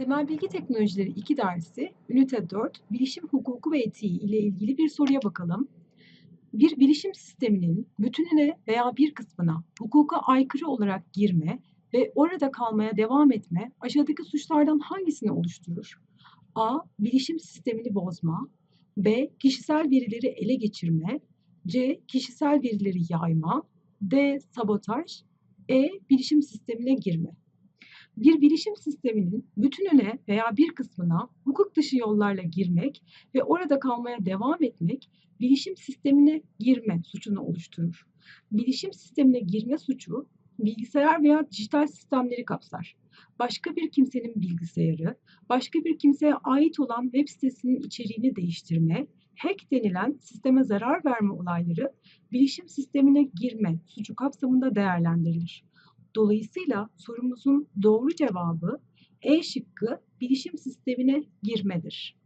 Temel Bilgi Teknolojileri 2 dersi, Ünite 4, Bilişim Hukuku ve Etiği ile ilgili bir soruya bakalım. Bir bilişim sisteminin bütününe veya bir kısmına hukuka aykırı olarak girme ve orada kalmaya devam etme aşağıdaki suçlardan hangisini oluşturur? A. Bilişim sistemini bozma. B. Kişisel verileri ele geçirme. C. Kişisel verileri yayma. D. Sabotaj. E. Bilişim sistemine girme. Bir bilişim sisteminin bütününe veya bir kısmına hukuk dışı yollarla girmek ve orada kalmaya devam etmek bilişim sistemine girme suçunu oluşturur. Bilişim sistemine girme suçu bilgisayar veya dijital sistemleri kapsar. Başka bir kimsenin bilgisayarı, başka bir kimseye ait olan web sitesinin içeriğini değiştirme, hack denilen sisteme zarar verme olayları bilişim sistemine girme suçu kapsamında değerlendirilir. Dolayısıyla sorumuzun doğru cevabı E şıkkı bilişim sistemine girmedir.